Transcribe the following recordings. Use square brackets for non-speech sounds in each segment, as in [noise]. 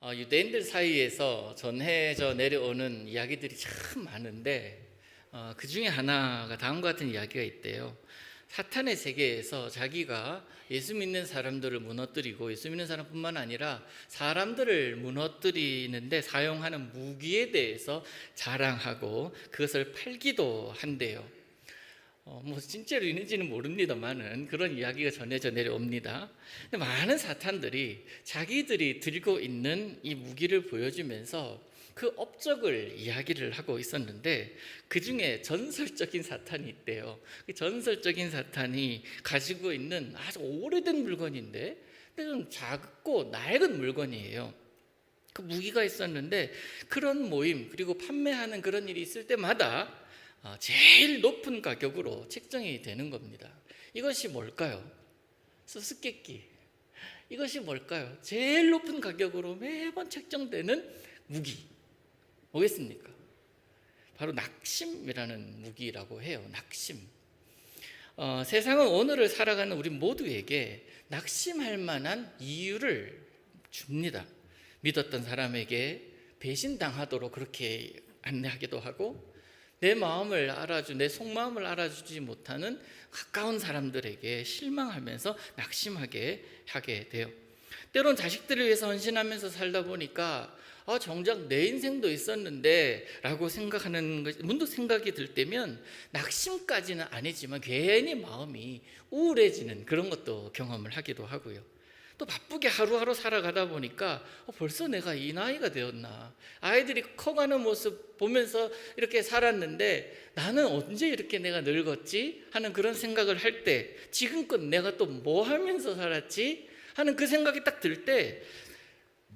어, 유대인들 사이에서 전해져 내려오는 이야기들이 참 많은데 어, 그 중에 하나가 다음과 같은 이야기가 있대요. 사탄의 세계에서 자기가 예수 믿는 사람들을 무너뜨리고 예수 믿는 사람뿐만 아니라 사람들을 무너뜨리는데 사용하는 무기에 대해서 자랑하고 그것을 팔기도 한대요. 어, 뭐 진짜로 있는지는 모릅니다만은 그런 이야기가 전해져 내려옵니다. 많은 사탄들이 자기들이 들고 있는 이 무기를 보여주면서 그 업적을 이야기를 하고 있었는데 그 중에 전설적인 사탄이 있대요. 그 전설적인 사탄이 가지고 있는 아주 오래된 물건인데 좀 작고 낡은 물건이에요. 그 무기가 있었는데 그런 모임 그리고 판매하는 그런 일이 있을 때마다 아, 제일 높은 가격으로 책정이 되는 겁니다. 이것이 뭘까요? 수수께끼. 이것이 뭘까요? 제일 높은 가격으로 매번 책정되는 무기. 뭐겠습니까? 바로 낙심이라는 무기라고 해요. 낙심. 어, 세상은 오늘을 살아가는 우리 모두에게 낙심할 만한 이유를 줍니다. 믿었던 사람에게 배신당하도록 그렇게 안내하기도 하고 내 마음을 알아주, 내 속마음을 알아주지 못하는 가까운 사람들에게 실망하면서 낙심하게 하게 돼요. 때론 자식들을 위해서 헌신하면서 살다 보니까 아, 정작 내 인생도 있었는데 라고 생각하는 것, 문득 생각이 들 때면 낙심까지는 아니지만 괜히 마음이 우울해지는 그런 것도 경험을 하기도 하고요. 또 바쁘게 하루하루 살아가다 보니까 어, 벌써 내가 이 나이가 되었나. 아이들이 커가는 모습 보면서 이렇게 살았는데 나는 언제 이렇게 내가 늙었지? 하는 그런 생각을 할 때 지금껏 내가 또 뭐 하면서 살았지? 하는 그 생각이 딱 들 때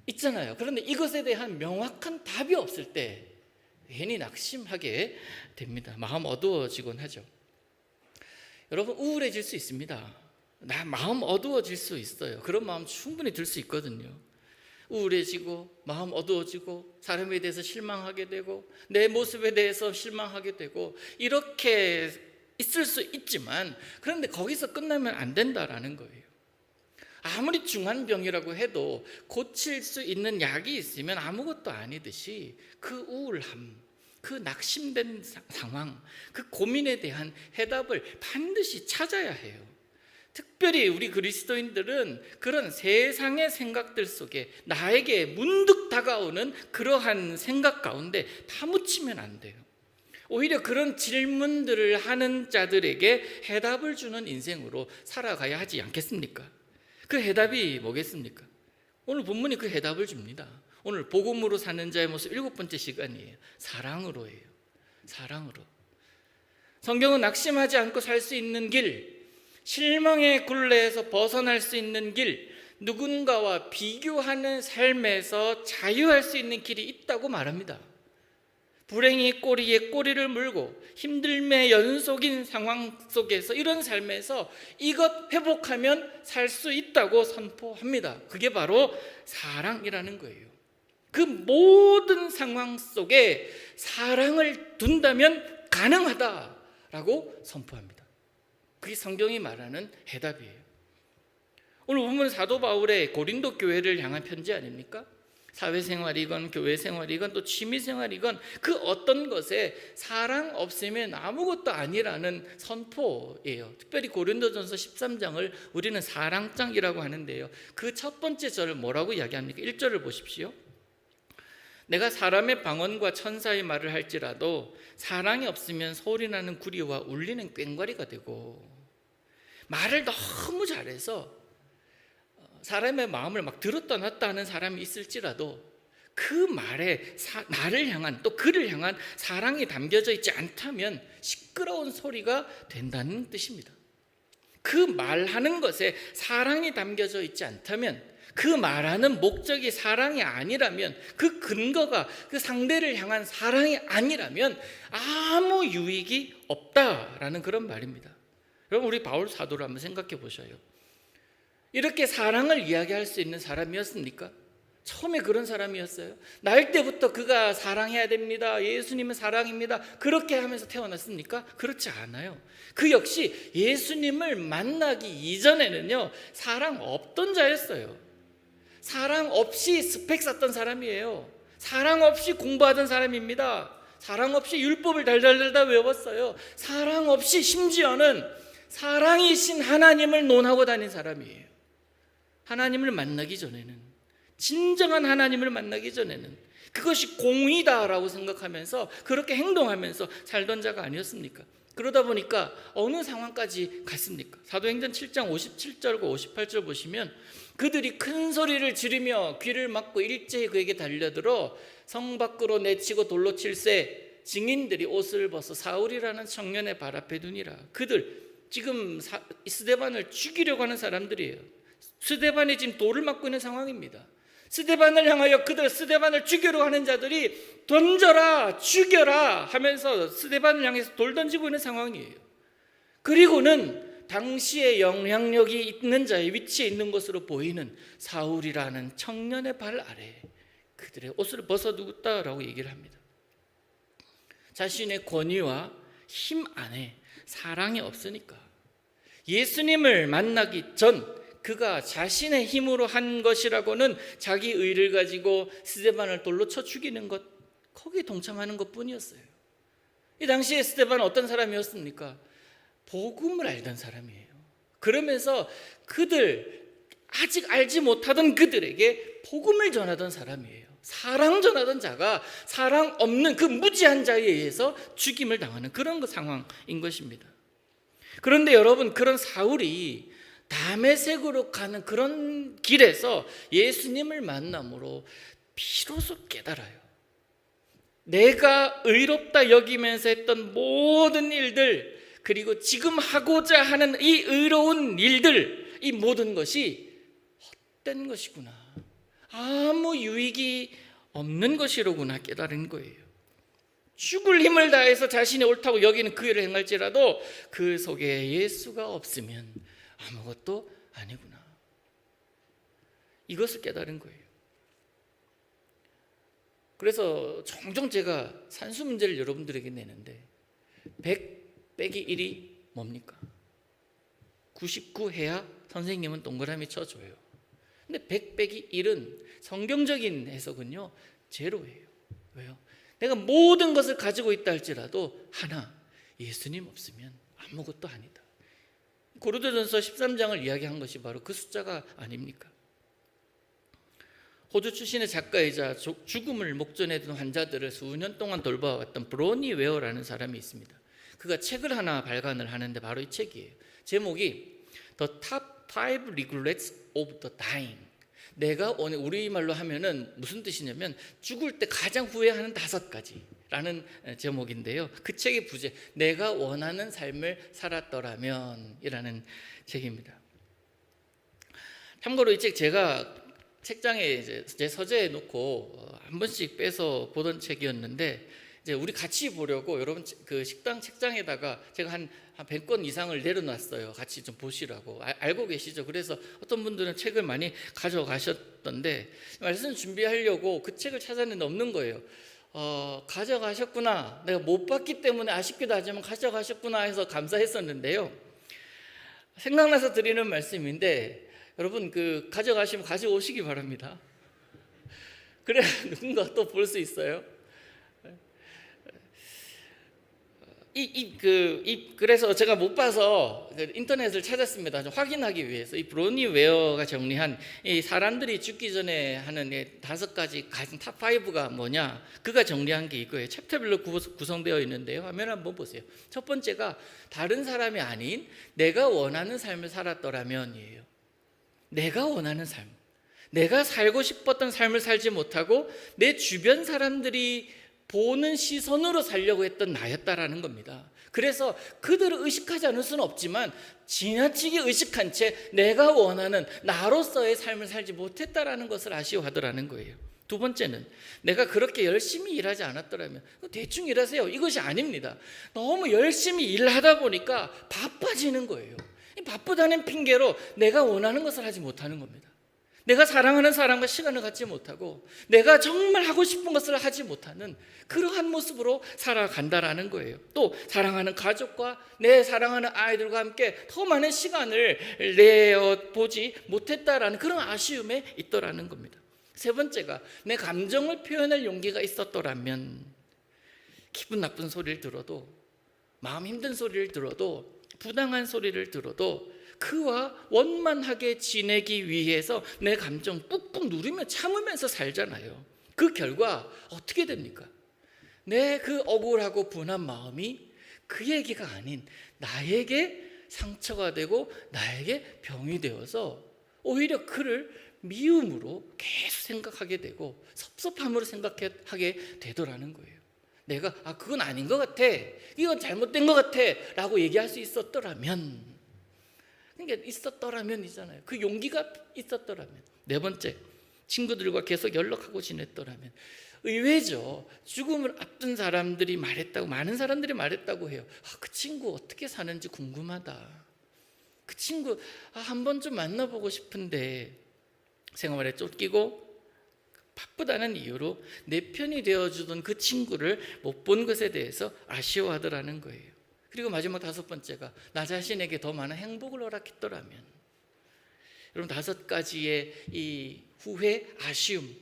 있잖아요. 그런데 이것에 대한 명확한 답이 없을 때 괜히 낙심하게 됩니다. 마음 어두워지곤 하죠. 여러분 우울해질 수 있습니다. 나 마음 어두워질 수 있어요. 그런 마음 충분히 들 수 있거든요. 우울해지고 마음 어두워지고 사람에 대해서 실망하게 되고 내 모습에 대해서 실망하게 되고 이렇게 있을 수 있지만 그런데 거기서 끝나면 안 된다라는 거예요. 아무리 중한 병이라고 해도 고칠 수 있는 약이 있으면 아무것도 아니듯이 그 우울함, 그 낙심된 상황, 그 고민에 대한 해답을 반드시 찾아야 해요. 특별히 우리 그리스도인들은 그런 세상의 생각들 속에 나에게 문득 다가오는 그러한 생각 가운데 파묻히면 안 돼요. 오히려 그런 질문들을 하는 자들에게 해답을 주는 인생으로 살아가야 하지 않겠습니까? 그 해답이 뭐겠습니까? 오늘 본문이 그 해답을 줍니다. 오늘 복음으로 사는 자의 모습 일곱 번째 시간이에요. 사랑으로예요. 사랑으로. 성경은 낙심하지 않고 살 수 있는 길, 실망의 굴레에서 벗어날 수 있는 길, 누군가와 비교하는 삶에서 자유할 수 있는 길이 있다고 말합니다. 불행이 꼬리에 꼬리를 물고 힘듦의 연속인 상황 속에서 이런 삶에서 이것 회복하면 살 수 있다고 선포합니다. 그게 바로 사랑이라는 거예요. 그 모든 상황 속에 사랑을 둔다면 가능하다라고 선포합니다. 그게 성경이 말하는 해답이에요. 오늘 보면 사도 바울의 고린도 교회를 향한 편지 아닙니까? 사회생활이건 교회생활이건 또 취미생활이건 그 어떤 것에 사랑 없으면 아무것도 아니라는 선포예요. 특별히 고린도전서 13장을 우리는 사랑장이라고 하는데요. 그 첫 번째 절을 뭐라고 이야기합니까? 1절을 보십시오. 내가 사람의 방언과 천사의 말을 할지라도 사랑이 없으면 소리 나는 구리와 울리는 꽹과리가 되고 말을 너무 잘해서 사람의 마음을 막 들었다 놨다 하는 사람이 있을지라도 그 말에 사, 나를 향한 또 그를 향한 사랑이 담겨져 있지 않다면 시끄러운 소리가 된다는 뜻입니다. 그 말하는 것에 사랑이 담겨져 있지 않다면 그 말하는 목적이 사랑이 아니라면 그 근거가 그 상대를 향한 사랑이 아니라면 아무 유익이 없다라는 그런 말입니다. 여러분 우리 바울 사도를 한번 생각해 보셔요. 이렇게 사랑을 이야기할 수 있는 사람이었습니까? 처음에 그런 사람이었어요. 날 때부터 그가 사랑해야 됩니다. 예수님은 사랑입니다. 그렇게 하면서 태어났습니까? 그렇지 않아요. 그 역시 예수님을 만나기 이전에는요, 사랑 없던 자였어요. 사랑 없이 스펙 쌓던 사람이에요. 사랑 없이 공부하던 사람입니다. 사랑 없이 율법을 달달달달 외웠어요. 사랑 없이 심지어는 사랑이신 하나님을 논하고 다닌 사람이에요. 하나님을 만나기 전에는 진정한 하나님을 만나기 전에는 그것이 공의다라고 생각하면서 그렇게 행동하면서 살던 자가 아니었습니까? 그러다 보니까 어느 상황까지 갔습니까? 사도행전 7장 57절과 58절 보시면 그들이 큰 소리를 지르며 귀를 막고 일제히 그에게 달려들어 성 밖으로 내치고 돌로 칠세 증인들이 옷을 벗어 사울이라는 청년의 발 앞에 두니라 그들 지금 사, 스데반을 죽이려고 하는 사람들이에요. 스데반이 지금 돌을 맞고 있는 상황입니다. 스데반을 향하여 그들 스데반을 죽이려고 하는 자들이 던져라 죽여라 하면서 스데반을 향해서 돌 던지고 있는 상황이에요. 그리고는 당시의 영향력이 있는 자의 위치에 있는 것으로 보이는 사울이라는 청년의 발 아래 그들의 옷을 벗어두었다라고 얘기를 합니다. 자신의 권위와 힘 안에 사랑이 없으니까 예수님을 만나기 전 그가 자신의 힘으로 한 것이라고는 자기 의를 가지고 스데반을 돌로 쳐 죽이는 것 거기에 동참하는 것뿐이었어요. 이 당시에 스데반은 어떤 사람이었습니까? 복음을 알던 사람이에요. 그러면서 그들 아직 알지 못하던 그들에게 복음을 전하던 사람이에요. 사랑 전하던 자가 사랑 없는 그 무지한 자에 의해서 죽임을 당하는 그런 그 상황인 것입니다. 그런데 여러분 그런 사울이 다메섹으로 가는 그런 길에서 예수님을 만남으로 비로소 깨달아요. 내가 의롭다 여기면서 했던 모든 일들 그리고 지금 하고자 하는 이 의로운 일들 이 모든 것이 헛된 것이구나. 아무 유익이 없는 것이로구나 깨달은 거예요. 죽을 힘을 다해서 자신이 옳다고 여기는 그 일을 행할지라도 그 속에 예수가 없으면 아무것도 아니구나. 이것을 깨달은 거예요. 그래서 종종 제가 산수 문제를 여러분들에게 내는데 100 빼기 1이 뭡니까? 99 해야 선생님은 동그라미 쳐줘요. 근데 100 빼기 1은 성경적인 해석은요 제로예요. 왜요? 내가 모든 것을 가지고 있다 할지라도 하나 예수님 없으면 아무것도 아니다. 고린도전서 13장을 이야기한 것이 바로 그 숫자가 아닙니까? 호주 출신의 작가이자 죽음을 목전에 둔 환자들을 수년 동안 돌봐왔던 브로니 웨어라는 사람이 있습니다. 그가 책을 하나 발간을 하는데 바로 이 책이에요. 제목이 The Top 5 Regrets of the Dying. 내가 오늘 우리말로 하면은 무슨 뜻이냐면 죽을 때 가장 후회하는 다섯 가지라는 제목인데요. 그 책의 부제 내가 원하는 삶을 살았더라면이라는 책입니다. 참고로 이 책 제가 책장에 이제 제 서재에 놓고 한 번씩 빼서 보던 책이었는데 이제 우리 같이 보려고 여러분 그 식당 책장에다가 제가 한, 한 100권 이상을 내려놨어요. 같이 좀 보시라고. 아, 알고 계시죠? 그래서 어떤 분들은 책을 많이 가져가셨던데 말씀 준비하려고 그 책을 찾았는데 없는 거예요. 어, 가져가셨구나. 내가 못 봤기 때문에 아쉽기도 하지만 가져가셨구나 해서 감사했었는데요. 생각나서 드리는 말씀인데 여러분 그 가져가시면 가져오시기 바랍니다. 그래야 [laughs] 누군가 또 볼 수 있어요. 이, 이, 그, 이, 그래서 제가 못 봐서 그 인터넷을 찾았습니다. 좀 확인하기 위해서. 이 브로니 웨어가 정리한 이 사람들이 죽기 전에 하는 이 다섯 가지 가장 탑5가 뭐냐. 그가 정리한 게 이거예요. 챕터별로 구성되어 있는데요. 화면 한번 보세요. 첫 번째가 다른 사람이 아닌 내가 원하는 삶을 살았더라면이에요. 내가 원하는 삶. 내가 살고 싶었던 삶을 살지 못하고 내 주변 사람들이 보는 시선으로 살려고 했던 나였다라는 겁니다. 그래서 그들을 의식하지 않을 수는 없지만 지나치게 의식한 채 내가 원하는 나로서의 삶을 살지 못했다라는 것을 아쉬워하더라는 거예요. 두 번째는 내가 그렇게 열심히 일하지 않았더라면 대충 일하세요. 이것이 아닙니다. 너무 열심히 일하다 보니까 바빠지는 거예요. 바쁘다는 핑계로 내가 원하는 것을 하지 못하는 겁니다. 내가 사랑하는 사람과 시간을 갖지 못하고 내가 정말 하고 싶은 것을 하지 못하는 그러한 모습으로 살아간다라는 거예요. 또 사랑하는 가족과 내 사랑하는 아이들과 함께 더 많은 시간을 내어 보지 못했다라는 그런 아쉬움에 있더라는 겁니다. 세 번째가 내 감정을 표현할 용기가 있었더라면 기분 나쁜 소리를 들어도 마음 힘든 소리를 들어도 부당한 소리를 들어도 그와 원만하게 지내기 위해서 내 감정 꾹꾹 누르며 참으면서 살잖아요. 그 결과 어떻게 됩니까? 내 그 억울하고 분한 마음이 그 얘기가 아닌 나에게 상처가 되고 나에게 병이 되어서 오히려 그를 미움으로 계속 생각하게 되고 섭섭함으로 생각하게 되더라는 거예요. 내가 아 그건 아닌 것 같아. 이건 잘못된 것 같아라고 얘기할 수 있었더라면 그러니까 있었더라면이잖아요. 그 용기가 있었더라면. 네 번째, 친구들과 계속 연락하고 지냈더라면. 의외죠. 죽음을 앞둔 사람들이 말했다고 많은 사람들이 말했다고 해요. 아, 그 친구 어떻게 사는지 궁금하다. 그 친구 아, 한번좀 만나보고 싶은데 생활에 쫓기고 바쁘다는 이유로 내 편이 되어주던 그 친구를 못 본 것에 대해서 아쉬워하더라는 거예요. 그리고 마지막 다섯 번째가 나 자신에게 더 많은 행복을 허락했더라면 여러분 다섯 가지의 이 후회, 아쉬움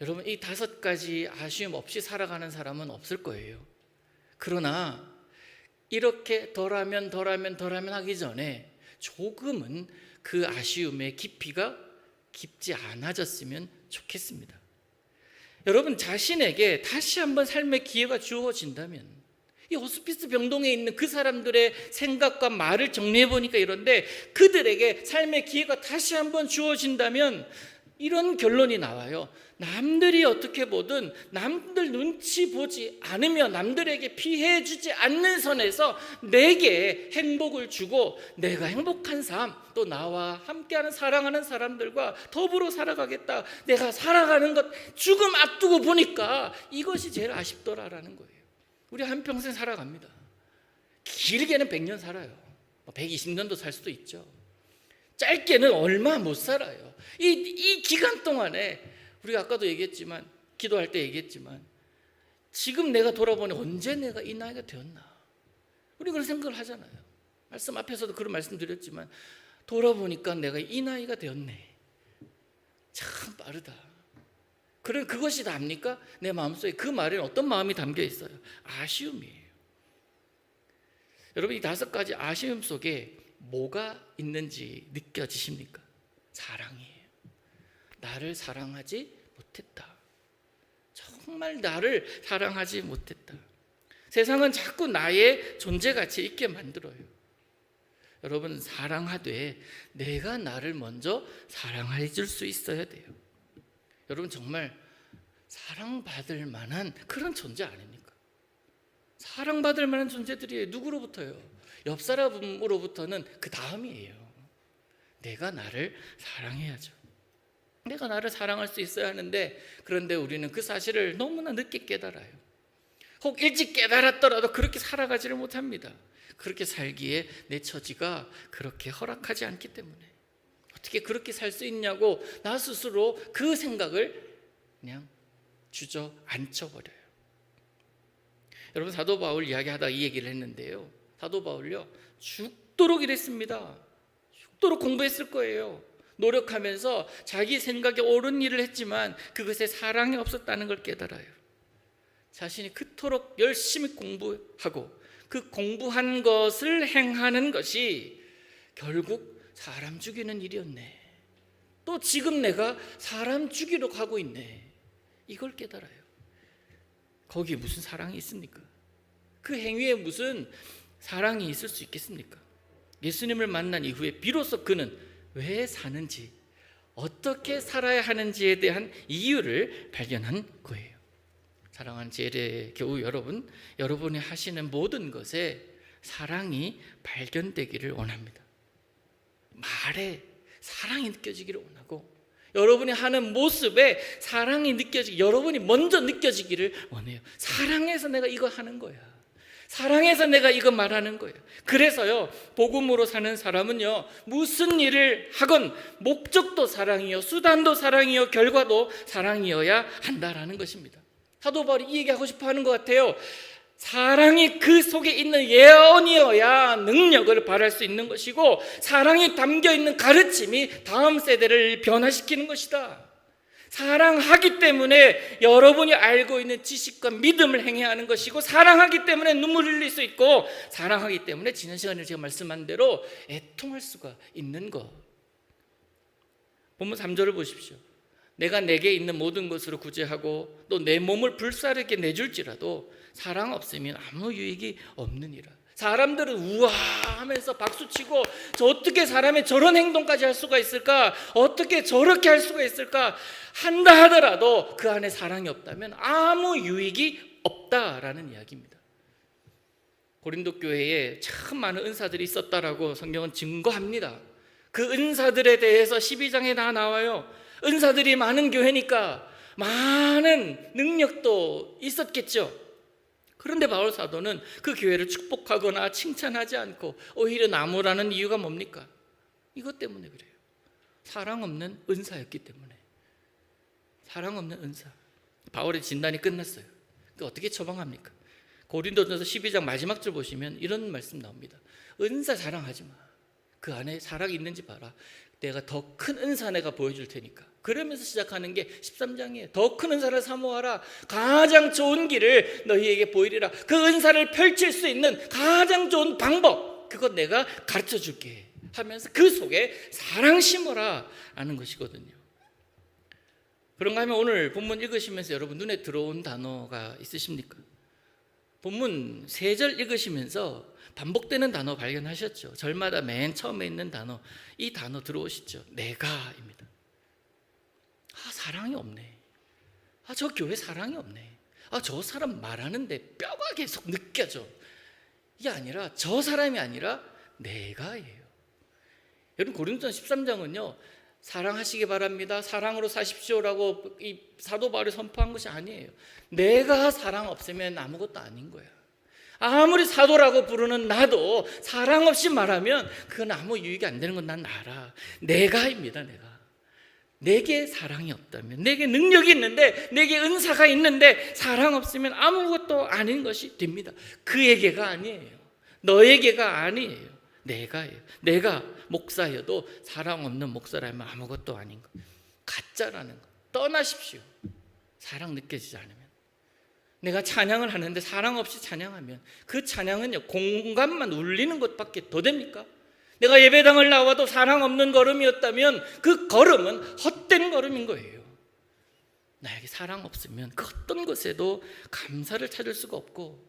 여러분 이 다섯 가지 아쉬움 없이 살아가는 사람은 없을 거예요. 그러나 이렇게 덜하면 덜하면 덜하면 하기 전에 조금은 그 아쉬움의 깊이가 깊지 않아졌으면 좋겠습니다. 여러분 자신에게 다시 한번 삶의 기회가 주어진다면 이 호스피스 병동에 있는 그 사람들의 생각과 말을 정리해 보니까 이런데 그들에게 삶의 기회가 다시 한번 주어진다면 이런 결론이 나와요. 남들이 어떻게 보든 남들 눈치 보지 않으며 남들에게 피해 주지 않는 선에서 내게 행복을 주고 내가 행복한 삶 또 나와 함께하는 사랑하는 사람들과 더불어 살아가겠다. 내가 살아가는 것 죽음 앞두고 보니까 이것이 제일 아쉽더라라는 거예요. 우리 한평생 살아갑니다. 길게는 100년 살아요. 120년도 살 수도 있죠. 짧게는 얼마 못 살아요. 이, 이 기간 동안에 우리가 아까도 얘기했지만 기도할 때 얘기했지만 지금 내가 돌아보니 언제 내가 이 나이가 되었나? 우리 그런 생각을 하잖아요. 말씀 앞에서도 그런 말씀 드렸지만 돌아보니까 내가 이 나이가 되었네. 참 빠르다. 그런 그것이 답니까? 내 마음속에 그 말에는 어떤 마음이 담겨 있어요? 아쉬움이에요. 여러분 이 다섯 가지 아쉬움 속에 뭐가 있는지 느껴지십니까? 사랑이에요. 나를 사랑하지 못했다. 정말 나를 사랑하지 못했다. 세상은 자꾸 나의 존재 가치 있게 만들어요. 여러분 사랑하되 내가 나를 먼저 사랑해 줄 수 있어야 돼요. 여러분 정말 사랑받을 만한 그런 존재 아닙니까? 사랑받을 만한 존재들이 누구로부터요? 옆 사람으로부터는 그 다음이에요. 내가 나를 사랑해야죠. 내가 나를 사랑할 수 있어야 하는데 그런데 우리는 그 사실을 너무나 늦게 깨달아요. 혹 일찍 깨달았더라도 그렇게 살아가지를 못합니다. 그렇게 살기에 내 처지가 그렇게 허락하지 않기 때문에 어떻게 그렇게 살 수 있냐고 나 스스로 그 생각을 그냥 주저앉혀 버려요. 여러분 사도 바울 이야기하다 이 얘기를 했는데요. 사도 바울요 죽도록 일했습니다. 죽도록 공부했을 거예요. 노력하면서 자기 생각에 옳은 일을 했지만 그것에 사랑이 없었다는 걸 깨달아요. 자신이 그토록 열심히 공부하고 그 공부한 것을 행하는 것이 결국 사람 죽이는 일이었네. 또 지금 내가 사람 죽이러 가고 있네. 이걸 깨달아요. 거기에 무슨 사랑이 있습니까? 그 행위에 무슨 사랑이 있을 수 있겠습니까? 예수님을 만난 이후에 비로소 그는 왜 사는지, 어떻게 살아야 하는지에 대한 이유를 발견한 거예요. 사랑하는 제례 교우 여러분, 여러분이 하시는 모든 것에 사랑이 발견되기를 원합니다. 말에 사랑이 느껴지기를 원하고 여러분이 하는 모습에 사랑이 느껴지기 여러분이 먼저 느껴지기를 원해요. 사랑해서 내가 이거 하는 거야. 사랑해서 내가 이거 말하는 거예요. 그래서요, 복음으로 사는 사람은요, 무슨 일을 하건 목적도 사랑이요, 수단도 사랑이요, 결과도 사랑이어야 한다라는 것입니다. 사도 바울이 이 얘기하고 싶어 하는 것 같아요. 사랑이 그 속에 있는 예언이어야 능력을 발할 수 있는 것이고, 사랑이 담겨 있는 가르침이 다음 세대를 변화시키는 것이다. 사랑하기 때문에 여러분이 알고 있는 지식과 믿음을 행해야 하는 것이고 사랑하기 때문에 눈물을 흘릴 수 있고 사랑하기 때문에 지난 시간에 제가 말씀한 대로 애통할 수가 있는 것. 본문 3절을 보십시오. 내가 내게 있는 모든 것으로 구제하고 또 내 몸을 불사르게 내줄지라도 사랑 없으면 아무 유익이 없느니라. 사람들은 우와 하면서 박수치고 저 어떻게 사람의 저런 행동까지 할 수가 있을까? 어떻게 저렇게 할 수가 있을까? 한다 하더라도 그 안에 사랑이 없다면 아무 유익이 없다라는 이야기입니다. 고린도 교회에 참 많은 은사들이 있었다라고 성경은 증거합니다. 그 은사들에 대해서 12장에 다 나와요. 은사들이 많은 교회니까 많은 능력도 있었겠죠. 그런데 바울 사도는 그 교회를 축복하거나 칭찬하지 않고 오히려 나무라는 이유가 뭡니까? 이것 때문에 그래요. 사랑 없는 은사였기 때문에. 사랑 없는 은사. 바울의 진단이 끝났어요. 그 어떻게 처방합니까? 고린도전서 12장 마지막 줄 보시면 이런 말씀 나옵니다. 은사 자랑하지 마. 그 안에 사랑이 있는지 봐라. 내가 더 큰 은사 내가 보여줄 테니까. 그러면서 시작하는 게 13장이에요. 더 큰 은사를 사모하라. 가장 좋은 길을 너희에게 보이리라. 그 은사를 펼칠 수 있는 가장 좋은 방법. 그것 내가 가르쳐 줄게. 하면서 그 속에 사랑 심어라. 하는 것이거든요. 그런가 하면 오늘 본문 읽으시면서 여러분 눈에 들어온 단어가 있으십니까? 본문 세절 읽으시면서 반복되는 단어 발견하셨죠? 절마다 맨 처음에 있는 단어, 이 단어 들어오시죠? 내가입니다. 아, 사랑이 없네. 아, 저 교회 사랑이 없네. 아, 저 사람 말하는데 뼈가 계속 느껴져. 이게 아니라 저 사람이 아니라 내가예요. 여러분 고린도전 13장은요. 사랑하시기 바랍니다. 사랑으로 사십시오라고 이 사도 바울이 선포한 것이 아니에요. 내가 사랑 없으면 아무것도 아닌 거야. 아무리 사도라고 부르는 나도 사랑 없이 말하면 그건 아무 유익이 안 되는 건 난 알아. 내가입니다, 내가. 내게 사랑이 없다면, 내게 능력이 있는데, 내게 은사가 있는데, 사랑 없으면 아무것도 아닌 것이 됩니다. 그에게가 아니에요. 너에게가 아니에요. 내가예요. 내가 목사여도 사랑 없는 목사라면 아무것도 아닌 거. 가짜라는 거. 떠나십시오. 사랑 느껴지지 않으면. 내가 찬양을 하는데 사랑 없이 찬양하면 그 찬양은요 공간만 울리는 것밖에 더 됩니까? 내가 예배당을 나와도 사랑 없는 걸음이었다면 그 걸음은 헛된 걸음인 거예요. 나에게 사랑 없으면 그 어떤 것에도 감사를 찾을 수가 없고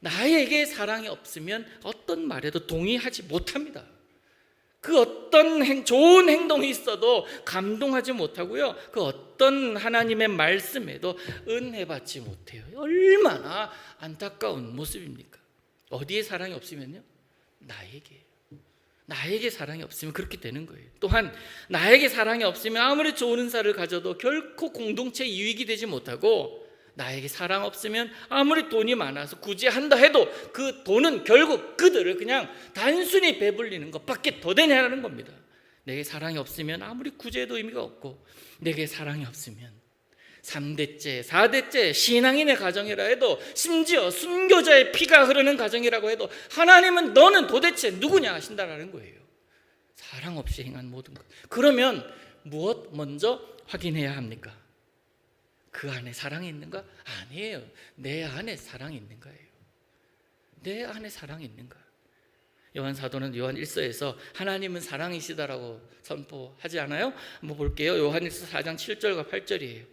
나에게 사랑이 없으면 어떤 말에도 동의하지 못합니다. 그 어떤 행, 좋은 행동이 있어도 감동하지 못하고요. 그 어떤 하나님의 말씀에도 은혜 받지 못해요. 얼마나 안타까운 모습입니까? 어디에 사랑이 없으면요? 나에게. 나에게 사랑이 없으면 그렇게 되는 거예요. 또한 나에게 사랑이 없으면 아무리 좋은 은사를 가져도 결코 공동체 유익이 되지 못하고 나에게 사랑 없으면 아무리 돈이 많아서 구제한다 해도 그 돈은 결국 그들을 그냥 단순히 배불리는 것밖에 더 되냐는 겁니다. 내게 사랑이 없으면 아무리 구제도 의미가 없고 내게 사랑이 없으면 3대째, 4대째 신앙인의 가정이라 해도 심지어 순교자의 피가 흐르는 가정이라고 해도 하나님은 너는 도대체 누구냐 하신다라는 거예요. 사랑 없이 행한 모든 것. 그러면 무엇 먼저 확인해야 합니까? 그 안에 사랑이 있는가? 아니에요. 내 안에 사랑이 있는 거예요. 내 안에 사랑이 있는가? 요한 사도는 요한 1서에서 하나님은 사랑이시다라고 선포하지 않아요? 한번 볼게요. 요한 1서 4장 7절과 8절이에요.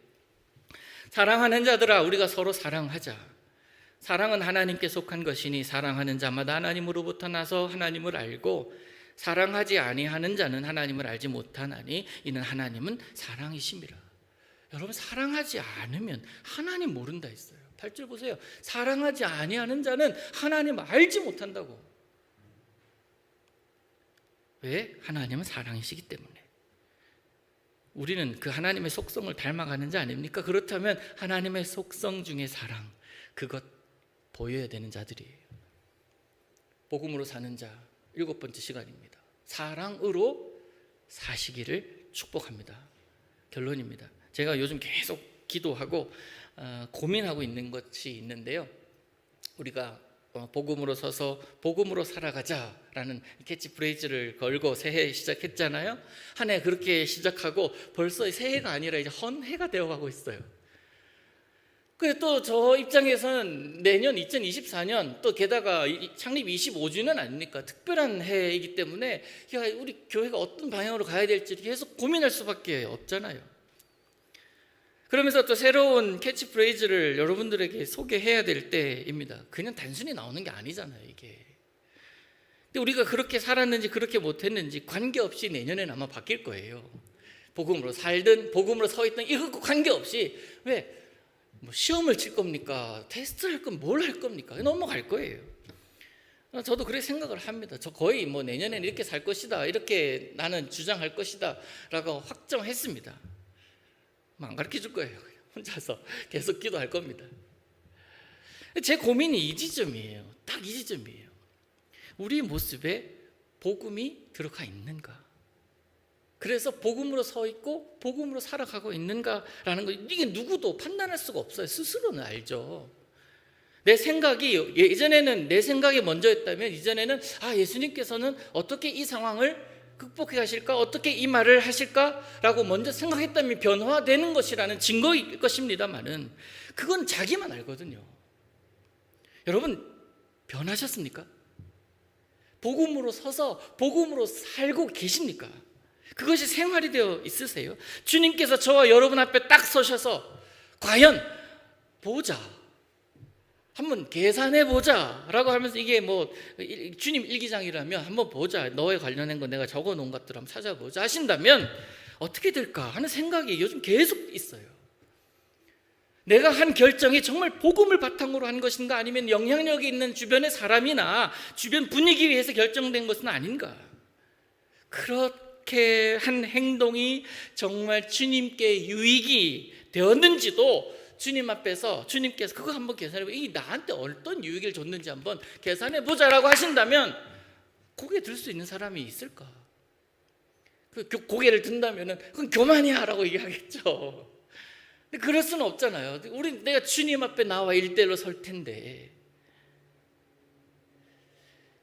사랑하는 자들아 우리가 서로 사랑하자. 사랑은 하나님께 속한 것이니 사랑하는 자마다 하나님으로부터 나서 하나님을 알고 사랑하지 아니하는 자는 하나님을 알지 못하나니 이는 하나님은 사랑이심이라. 여러분 사랑하지 않으면 하나님 모른다 했어요. 8절 보세요. 사랑하지 아니하는 자는 하나님 알지 못한다고. 왜? 하나님은 사랑이시기 때문에. 우리는 그 하나님의 속성을 닮아가는 자 아닙니까? 그렇다면 하나님의 속성 중에 사랑 그것 보여야 되는 자들이에요. 복음으로 사는 자 일곱 번째 시간입니다. 사랑으로 사시기를 축복합니다. 결론입니다. 제가 요즘 계속 기도하고 어, 고민하고 있는 것이 있는데요. 우리가 어, 복음으로 서서 복음으로 살아가자라는 캐치 프레이즈를 걸고 새해 시작했잖아요. 한 해 그렇게 시작하고 벌써 새해가 아니라 이제 헌해가 되어가고 있어요. 그래 또저 입장에서는 내년 2024년 또 게다가 이- 창립 25주년 아닙니까? 특별한 해이기 때문에 야 우리 교회가 어떤 방향으로 가야 될지 계속 고민할 수밖에 없잖아요. 그러면서 또 새로운 캐치프레이즈를 여러분들에게 소개해야 될 때입니다. 그냥 단순히 나오는 게 아니잖아요, 이게. 근데 우리가 그렇게 살았는지 그렇게 못했는지 관계없이 내년에는 아마 바뀔 거예요. 복음으로 살든 복음으로 서 있든 이거 관계없이 왜? 뭐 시험을 칠 겁니까? 테스트를 할건 뭘 할 겁니까? 넘어갈 거예요. 어, 저도 그렇게 생각을 합니다. 저 거의 뭐 내년에는 이렇게 살 것이다. 이렇게 나는 주장할 것이다. 라고 확정했습니다. 뭐안 가르쳐 줄 거예요. 혼자서 계속 기도할 겁니다. 제 고민이 이 지점이에요. 딱 이 지점이에요. 우리 모습에 복음이 들어가 있는가? 그래서 복음으로 서 있고 복음으로 살아가고 있는가라는 거 이게 누구도 판단할 수가 없어요. 스스로는 알죠. 내 생각이 예전에는 내 생각이 먼저였다면 이전에는 아 예수님께서는 어떻게 이 상황을 극복해 가실까 어떻게 이 말을 하실까 라고 먼저 생각했다면 변화되는 것이라는 증거일 것입니다만은 그건 자기만 알거든요. 여러분 변하셨습니까? 복음으로 서서 복음으로 살고 계십니까? 그것이 생활이 되어 있으세요? 주님께서 저와 여러분 앞에 딱 서셔서 과연 보자. 한번 계산해 보자라고 하면서 이게 뭐 일- 주님 일기장이라면 한번 보자. 너에 관련된 거 내가 적어 놓은 것들 한번 찾아보자 하신다면 어떻게 될까 하는 생각이 요즘 계속 있어요. 내가 한 결정이 정말 복음을 바탕으로 한 것인가 아니면 영향력이 있는 주변의 사람이나 주변 분위기 위해서 결정된 것은 아닌가? 그렇게 한 행동이 정말 주님께 유익이 되었는지도 주님 앞에서 주님께서 그거 한번 계산해보고 이 나한테 어떤 유익을 줬는지 한번 계산해 보자라고 하신다면 고개 들 수 있는 사람이 있을까? 그 교- 고개를 든다면은 그건 교만이야라고 얘기하겠죠. 그럴 수는 없잖아요. 우리 내가 주님 앞에 나와 일대로 설 텐데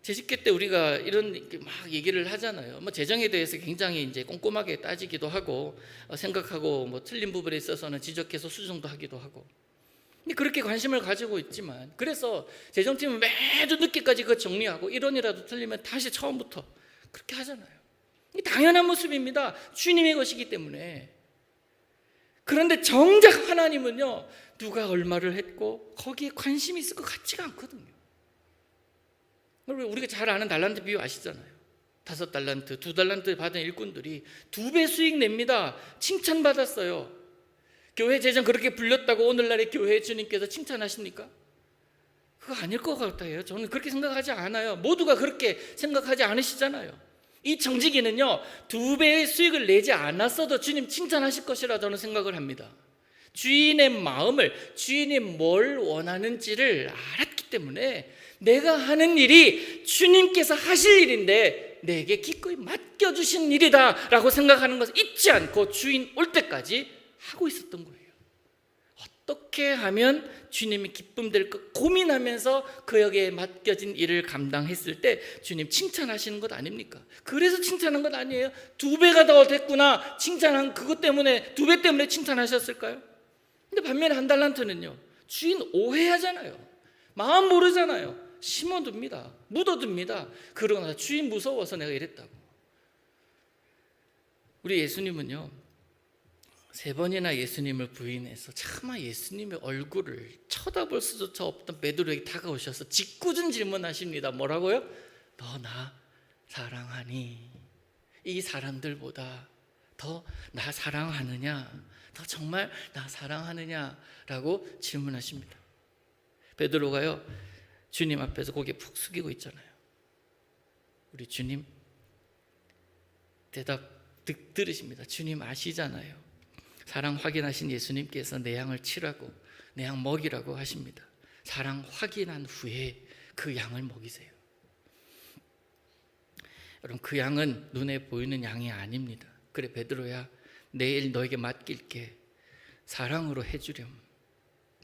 재직회 때 우리가 이런 막 얘기를 하잖아요. 뭐 재정에 대해서 굉장히 이제 꼼꼼하게 따지기도 하고 어, 생각하고 뭐 틀린 부분에 있어서는 지적해서 수정도 하기도 하고. 그렇게 관심을 가지고 있지만 그래서 재정팀은 매주 늦게까지 그거 정리하고 이론이라도 틀리면 다시 처음부터 그렇게 하잖아요. 이 당연한 모습입니다. 주님의 것이기 때문에. 그런데 정작 하나님은요 누가 얼마를 했고 거기에 관심이 있을 것 같지가 않거든요. 우리가 잘 아는 달란트 비유 아시잖아요. 다섯 달란트, 두 달란트 받은 일꾼들이 두 배 수익 냅니다. 칭찬 받았어요. 교회 재정 그렇게 불렸다고 오늘날의 교회 주님께서 칭찬하십니까? 그거 아닐 것 같아요. 저는 그렇게 생각하지 않아요. 모두가 그렇게 생각하지 않으시잖아요. 이 정직이는요 두 배의 수익을 내지 않았어도 주님 칭찬하실 것이라 저는 생각을 합니다. 주인의 마음을 주인이 뭘 원하는지를 알았기 때문에 내가 하는 일이 주님께서 하실 일인데 내게 기꺼이 맡겨주신 일이다라고 생각하는 것을 잊지 않고 주인 올 때까지 하고 있었던 거예요. 어떻게 하면 주님이 기쁨 될까 고민하면서 그에게 맡겨진 일을 감당했을 때 주님 칭찬하시는 것 아닙니까? 그래서 칭찬한 것 아니에요? 두 배가 더 됐구나 칭찬한 그것 때문에 두 배 때문에 칭찬하셨을까요? 근데 반면에 한 달란트는요 주인 오해하잖아요 마음 모르잖아요 심어둡니다 묻어둡니다 그러나 주인 무서워서 내가 이랬다고 우리 예수님은요 세 번이나 예수님을 부인해서 차마 예수님의 얼굴을 쳐다볼 수조차 없던 베드로에게 다가오셔서 짓궂은 질문하십니다. 뭐라고요? 너 나 사랑하니? 이 사람들보다 더 나 사랑하느냐? 더 정말 나 사랑하느냐 라고 질문하십니다. 베드로가요 주님 앞에서 고개 푹 숙이고 있잖아요. 우리 주님 대답 듣, 들으십니다. 주님 아시잖아요. 사랑 확인하신 예수님께서 내 양을 치라고 내 양 먹이라고 하십니다. 사랑 확인한 후에 그 양을 먹이세요. 여러분 그 양은 눈에 보이는 양이 아닙니다. 그래 베드로야 내일 너에게 맡길게 사랑으로 해주렴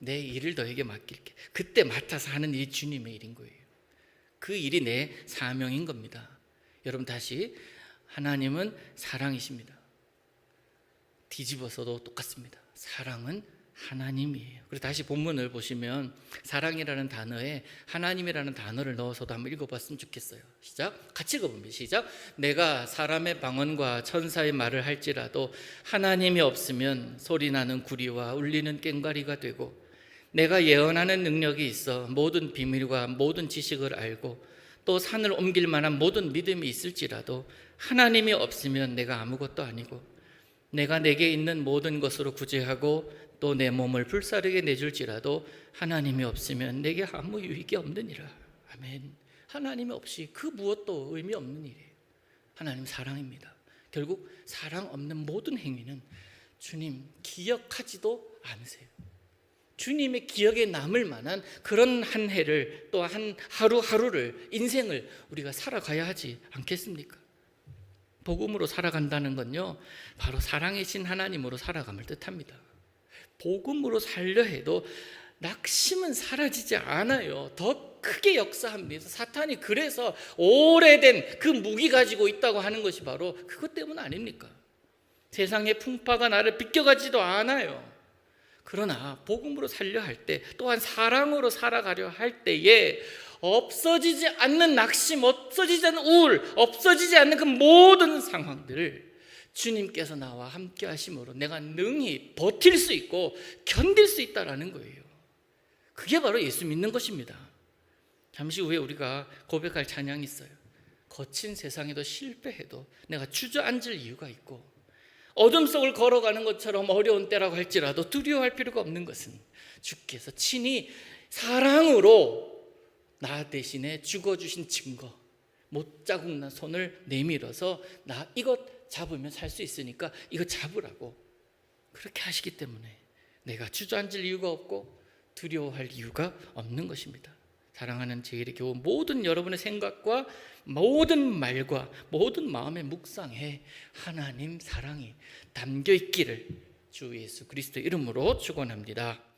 내 일을 너에게 맡길게 그때 맡아서 하는 일이 주님의 일인 거예요. 그 일이 내 사명인 겁니다. 여러분 다시 하나님은 사랑이십니다. 뒤집어서도 똑같습니다. 사랑은 하나님이에요. 그리고 다시 본문을 보시면 사랑이라는 단어에 하나님이라는 단어를 넣어서도 한번 읽어봤으면 좋겠어요. 시작. 같이 읽어봅니다. 시작. 내가 사람의 방언과 천사의 말을 할지라도 하나님이 없으면 소리나는 구리와 울리는 꽹과리가 되고 내가 예언하는 능력이 있어 모든 비밀과 모든 지식을 알고 또 산을 옮길 만한 모든 믿음이 있을지라도 하나님이 없으면 내가 아무것도 아니고 내가 내게 있는 모든 것으로 구제하고 또 내 몸을 불사르게 내줄지라도 하나님이 없으면 내게 아무 유익이 없느니라. 아멘. 하나님이 없이 그 무엇도 의미 없는 일이에요. 하나님 사랑입니다. 결국 사랑 없는 모든 행위는 주님 기억하지도 않으세요. 주님의 기억에 남을 만한 그런 한 해를 또 한 하루하루를 인생을 우리가 살아가야 하지 않겠습니까? 복음으로 살아간다는 건요, 바로 사랑이신 하나님으로 살아감을 뜻합니다. 복음으로 살려 해도 낙심은 사라지지 않아요. 더 크게 역사합니다. 사탄이 그래서 오래된 그 무기 가지고 있다고 하는 것이 바로 그것 때문 아닙니까? 세상의 풍파가 나를 비껴가지도 않아요. 그러나 복음으로 살려 할 때 또한 사랑으로 살아가려 할 때에 없어지지 않는 낙심, 없어지지 않는 우울, 없어지지 않는 그 모든 상황들을 주님께서 나와 함께 하심으로 내가 능히 버틸 수 있고 견딜 수 있다라는 거예요. 그게 바로 예수 믿는 것입니다. 잠시 후에 우리가 고백할 찬양이 있어요. 거친 세상에도 실패해도 내가 주저앉을 이유가 있고 어둠 속을 걸어가는 것처럼 어려운 때라고 할지라도 두려워할 필요가 없는 것은 주께서 친히 사랑으로 나 대신에 죽어주신 증거 못 자국난 손을 내밀어서 나 이것 잡으면 살 수 있으니까 이거 잡으라고 그렇게 하시기 때문에 내가 주저앉을 이유가 없고 두려워할 이유가 없는 것입니다. 사랑하는 제일의 교우 모든 여러분의 생각과 모든 말과 모든 마음의 묵상에 하나님 사랑이 담겨 있기를 주 예수 그리스도 이름으로 축원합니다.